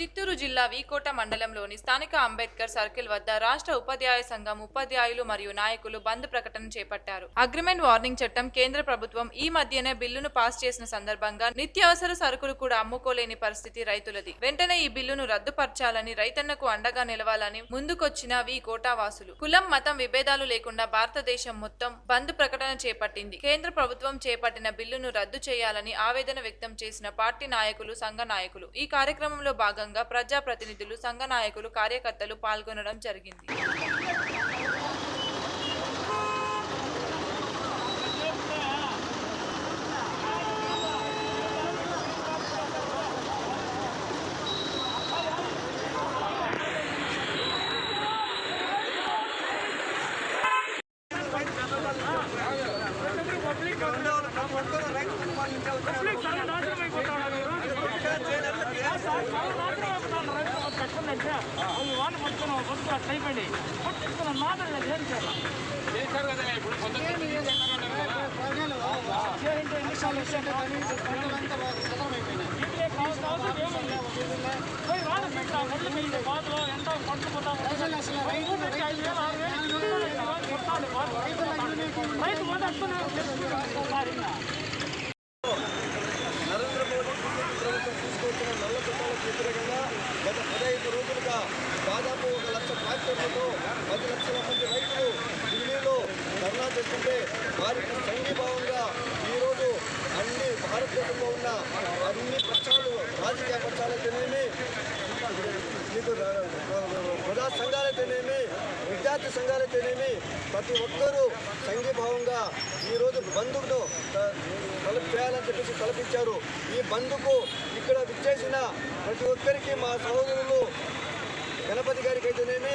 చిత్తూరు జిల్లా వీకోట మండలంలోని స్థానిక అంబేద్కర్ సర్కిల్ వద్ద రాష్ట్ర ఉపాధ్యాయ సంఘం ఉపాధ్యాయులు మరియు నాయకులు బంద్ ప్రకటన చేపట్టారు. అగ్రిమెంట్ వార్నింగ్ చట్టం కేంద్ర ప్రభుత్వం ఈ మధ్యనే బిల్లును పాస్ చేసిన సందర్భంగా నిత్యావసర సరుకులు కూడా అమ్ముకోలేని పరిస్థితి రైతులది. వెంటనే ఈ బిల్లును రద్దుపరచాలని రైతన్నకు అండగా నిలవాలని ముందుకొచ్చిన వి కోటావాసులు కులం మతం విభేదాలు లేకుండా భారతదేశం మొత్తం బంద్ ప్రకటన చేపట్టింది. కేంద్ర ప్రభుత్వం చేపట్టిన బిల్లును రద్దు చేయాలని ఆవేదన వ్యక్తం చేసిన పార్టీ నాయకులు సంఘ నాయకులు. ఈ కార్యక్రమంలో భాగంగా సందర్భంగా ప్రజాప్రతినిధులు సంఘ నాయకులు కార్యకర్తలు పాల్గొనడం జరిగింది. వాళ్ళు పట్టుకుని పొద్దుగా అయిపోయింది పట్టుకున్న మాటలు ఏం చేయాలి ఇప్పుడే కాదు కాదు ఏముంది? పోయి వాళ్ళ సీట్ల ఒళ్ళు మీద బాధలో ఎంత పట్టుకుపోతాం ఊరికి ఐదు వేలు ఆరు వేలు ఇస్తున్నారు. ఈ రోజు కొట్టాలి బాధ. రైతు మొదట్టుకునే వారికి సంఘీభావంగా ఈరోజు అన్ని భారతదేశంలో ఉన్న అన్ని పక్షాలు రాజకీయ పక్షాలైతేనేమి మీకు ప్రజా సంఘాలైతేనేమి విద్యార్థి సంఘాలైతేనేమి ప్రతి ఒక్కరూ సంఘీభావంగా ఈరోజు బంధువును తలుపు చేయాలని చెప్పేసి తలపించారు. ఈ బంధుకు ఇక్కడ విచ్చేసిన ప్రతి ఒక్కరికి మా సహోదరులు గణపతి గారికి అయితేనేమి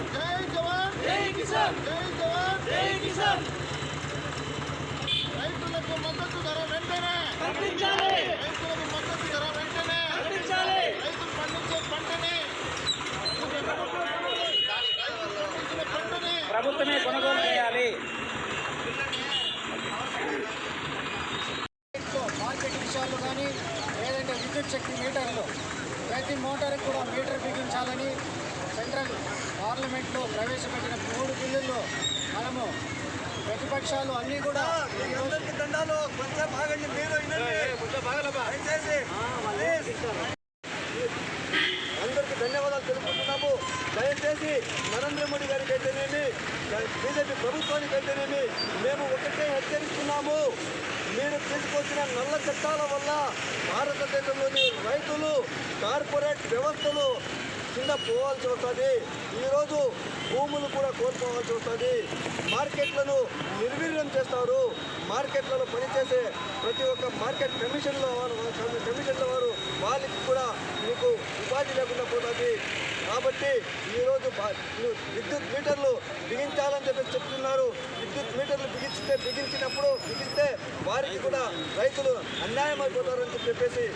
కిసాన్ జై జవాన్! జై కిసాన్! జై జవాన్! జై కిసాన్! రైతులకు మద్దతు ధర వెంటనే! రైతులకు మద్దతు ధర వెంటనే! రైతులు పండించే పంటని! రైతులు పండించిన పంటని ప్రభుత్వమే కొనుగోలు చేయాలి! మార్కెట్ విషయాల్లో కానీ లేదంటే విద్యుత్ శక్తి మీటర్లు. ప్రతి మోటార్కి కూడా మీటర్ బిగించాలని సెంట్రల్ పార్లమెంట్లో ప్రవేశపెట్టిన మూడు బిల్లుల్లో మనము ప్రతిపక్షాలు అన్నీ కూడా దండాలు కొంచెం మీరు అందరికీ ధన్యవాదాలు తెలుపుతున్నాము దయచేసి నరేంద్ర మోడీ గారికి అయితేనేమి బీజేపీ ప్రభుత్వానికి అయితేనేమి మేము ఒకటే హెచ్చరిస్తున్నాము. మీరు తీసుకొచ్చిన నల్ల చట్టాల వల్ల భారతదేశంలోని రైతులు కార్పొరేట్ వ్యవస్థలు కింద పోవాల్సి వస్తుంది. ఈరోజు భూములు కూడా కోల్పోవాల్సి వస్తుంది. మార్కెట్లను నిర్వీర్యం చేస్తారు. మార్కెట్లలో పనిచేసే ప్రతి ఒక్క మార్కెట్ కమిషన్లో వారు కమిషన్ల వారు వాళ్ళకి కూడా మీకు ఉపాధి లేకుండా పోతుంది. కాబట్టి ఈరోజు విద్యుత్ మీటర్లు బిగించాలని చెప్పి చెప్తున్నారు. విద్యుత్ మీటర్లు బిగిస్తే బిగించినప్పుడు బిగిస్తే వారికి కూడా రైతులు అన్యాయం అయిపోతారని చెప్పేసి